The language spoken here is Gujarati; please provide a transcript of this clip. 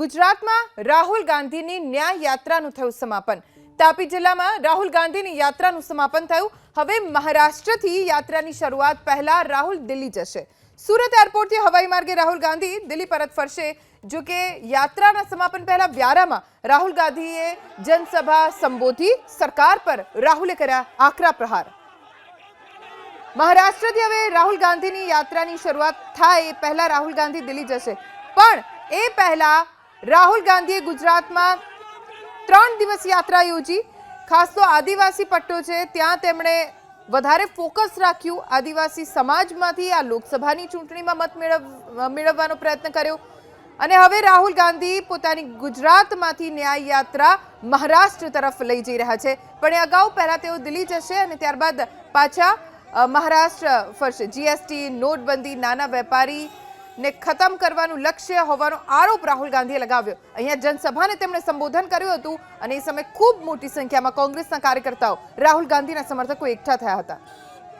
ગુજરાતમાં રાહુલ ગાંધીની ન્યાય યાત્રાનું થયું સમાપન. તાપી જિલ્લામાં રાહુલ ગાંધીની યાત્રાનું સમાપન થયું. હવે મહારાષ્ટ્રથી યાત્રાની શરૂઆત પહેલા રાહુલ દિલ્હી જશે. સુરત એરપોર્ટથી હવાઈ માર્ગે રાહુલ ગાંધી દિલ્હી પરત ફરશે. જો કે યાત્રાના સમાપન પહેલા વ્યારામાં રાહુલ ગાંધીએ જનસભા સંબોધી. સરકાર પર રાહુલે કર્યા આકરા પ્રહાર. મહારાષ્ટ્રથી હવે રાહુલ ગાંધીની યાત્રાની શરૂઆત થાય એ પહેલા રાહુલ ગાંધી દિલ્હી જશે. પણ એ પહેલા રાહુલ ગાંધીએ ગુજરાતમાં ત્રણ દિવસ યાત્રા યોજી. ખાસ તો આદિવાસી પટ્ટો છે, ત્યાં તેમણે વધારે ફોકસ રાખ્યું. આદિવાસી સમાજમાંથી આ લોકસભાની ચૂંટણીમાં મત મેળવ, મેળવવાનો પ્રયત્ન કર્યો. અને હવે રાહુલ ગાંધી પોતાની ગુજરાતમાંથી ન્યાય યાત્રા મહારાષ્ટ્ર તરફ લઈ જઈ રહ્યા છે. પણ એ અગાઉ પહેલાં તેઓ દિલ્હી જશે અને ત્યારબાદ પાછા મહારાષ્ટ્ર ફરશે. જીએસટી, નોટબંધી, નાના વેપારી ને ખતમ કરવાનું લક્ષ્ય હોવાનો આરોપ રાહુલ ગાંધીએ લગાવ્યો. અહીંયા જનસભાને તેમણે સંબોધન કર્યું હતું અને એ સમયે ખૂબ મોટી સંખ્યામાં કોંગ્રેસના કાર્યકર્તાઓ રાહુલ ગાંધીના સમર્થકો એકઠા થયા હતા.